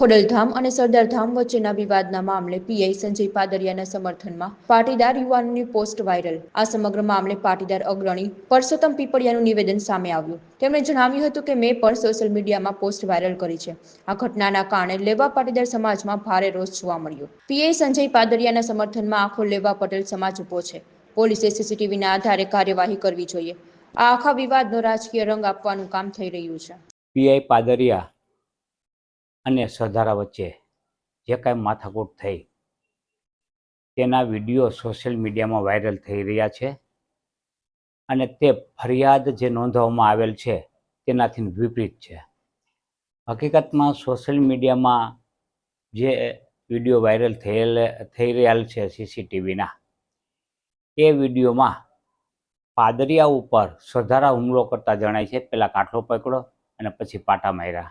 ખોડલધામ અને સરદારધામ વચ્ચેના વિવાદના મામલે પીઆઈ સંજય પાદરિયાના સમર્થનમાં પાટીદાર યુવાનોની પોસ્ટ વાયરલ. આ સમગ્ર મામલે પાટીદાર અગ્રણી પરસોત્તમ પીપળિયાનું નિવેદન સામે આવ્યું. તેમણે જણાવ્યું હતું કે મેં પણ સોશિયલ મીડિયામાં પોસ્ટ વાયરલ કરી છે. આ ઘટનાના કારણે લેવા પાટીદાર સમાજમાં ભારે રોષ જોવા મળ્યો. પીઆઈ સંજય પાદરિયાના સમર્થનમાં આખો લેવા પટેલ સમાજ ઊભો છે. પોલીસે સીસીટીવીના આધારે કાર્યવાહી કરવી જોઈએ. આ આખા વિવાદનો રાજકીય રંગ આપવાનું કામ થઈ રહ્યું છે. પીઆઈ પાદરિયા અને સરદારા વચ્ચે જે કાંઈ માથાકૂટ થઈ, તેના વીડિયો સોશિયલ મીડિયામાં વાયરલ થઈ રહ્યા છે. અને તે ફરિયાદ જે નોંધવામાં આવેલ છે, તેનાથી વિપરીત છે. હકીકતમાં સોશિયલ મીડિયામાં જે વીડિયો વાયરલ થયેલ, થઈ રહ્યા છે સીસીટીવીના, એ વિડીયોમાં પાદરિયા ઉપર સરધારા હુમલો કરતા જણાય છે. પહેલાં કાંઠલો પકડો અને પછી પાટા માર્યા.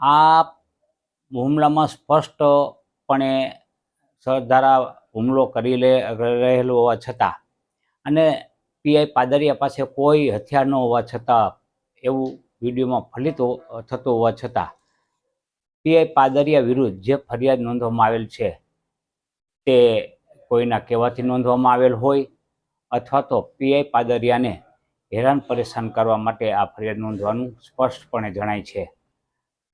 આ હુમલામાં સ્પષ્ટપણે સરદારા હુમલો કરી લે, રહેલો હોવા છતાં અને પીઆઈ પાદરિયા પાસે કોઈ હથિયાર ન હોવા છતાં એવું વિડીયોમાં ફલિત થતું હોવા છતાં પીઆઈ પાદરિયા વિરુદ્ધ જે ફરિયાદ નોંધવામાં આવેલ છે તે કોઈના કહેવાથી નોંધવામાં આવેલ હોય અથવા તો પીઆઈ પાદરિયાને હેરાન પરેશાન કરવા માટે આ ફરિયાદ નોંધવાનું સ્પષ્ટપણે જણાય છે.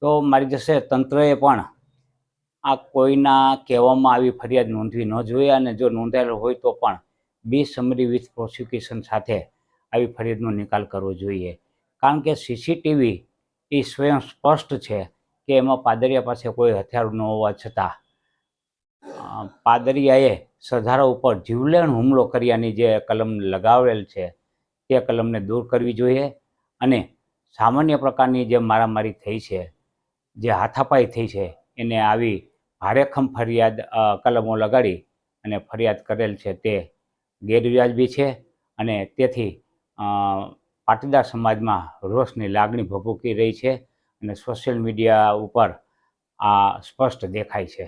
તો મારી જશે તંત્રએ પણ આ કોઈના કહેવામાં આવી ફરિયાદ નોંધવી ન જોઈએ અને જો નોંધાયેલ હોય તો પણ બી સમરી વિથ પ્રોસિક્યુશન સાથે આવી ફરિયાદનો નિકાલ કરવો જોઈએ. કારણ કે સીસીટીવી એ સ્વયં સ્પષ્ટ છે કે એમાં પાદરિયા પાસે કોઈ હથિયાર ન હોવા છતાં પાદરિયાએ સધારા ઉપર જીવલેણ હુમલો કર્યાની જે કલમ લગાવેલ છે તે કલમને દૂર કરવી જોઈએ અને સામાન્ય પ્રકારની જે મારામારી થઈ છે જે હાથાપાઈ થઈ છે, એને આવી ભારેખમ ફરિયાદ કલમો લગાડી અને ફરિયાદ કરેલ છે તે ગેરવ્યાજબી છે અને તેથી પાટીદાર સમાજમાં રોષની લાગણી ભભૂકી રહી છે અને સોશિયલ મીડિયા ઉપર આ સ્પષ્ટ દેખાય છે.